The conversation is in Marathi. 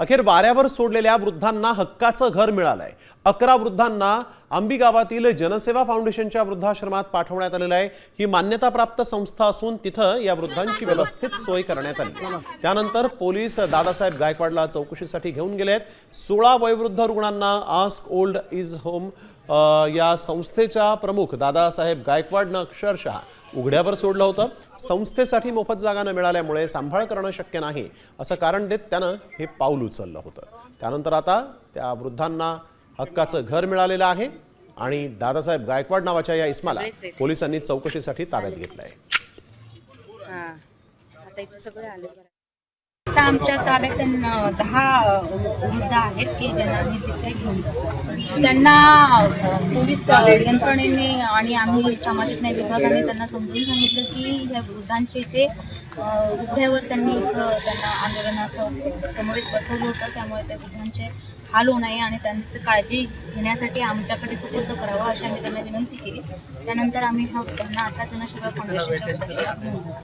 अखेर वाऱ्यावर सोडलेल्या वृद्धांना हक्काचं घर मिळालंय. अकरा वृद्धांना आंबी गावातील जनसेवा फाउंडेशनच्या वृद्धाश्रमात पाठवण्यात आलेलं आहे. ही मान्यताप्राप्त संस्था असून तिथं या वृद्धांची व्यवस्थित सोय करण्यात आली त्यानंतर पोलीस दादासाहेब गायकवाडला चौकशीसाठी घेऊन गेले आहेत सोळा वयोवृद्ध रुग्णांना आस्क ओल्ड इज होम या संस्थेच्या प्रमुख दादासाहेब गायकवाडनं अक्षरशः उघड्यावर सोडलं होतं. संस्थेसाठी मोफत जागा न मिळाल्यामुळे सांभाळ करणं शक्य नाही असं कारण देत त्यानं हे पाऊल उचललं होतं. त्यानंतर आता त्या वृद्धांना हक्काचं घर मिळालेलं आहे आणि दादासाहेब गायकवाड नावाच्या या इस्माला पोलिसांनी चौकशीसाठी ताब्यात घेतलं आहे आता आमच्या ताब्यात दहा वृद्ध आहेत की ज्यांना आम्ही तिथे घेऊन जातो. त्यांना पोलीस यंत्रणेने आणि आम्ही सामाजिक न्याय विभागाने त्यांना समजून सांगितलं की ह्या वृद्धांचे इथे अ, उघड्यावर त्यांनी इथं त्यांना आंदोलनाचं समवेत बसवलं होतं. त्यामुळे त्या वृद्धांचे हाल होऊ नये आणि त्यांचं काळजी घेण्यासाठी आमच्याकडे सुपूर्द करावं अशी आम्ही त्यांना विनंती केली. त्यानंतर आम्ही हा त्यांना आता जनशेवा फाउंडेशनच्या घेऊन जातो.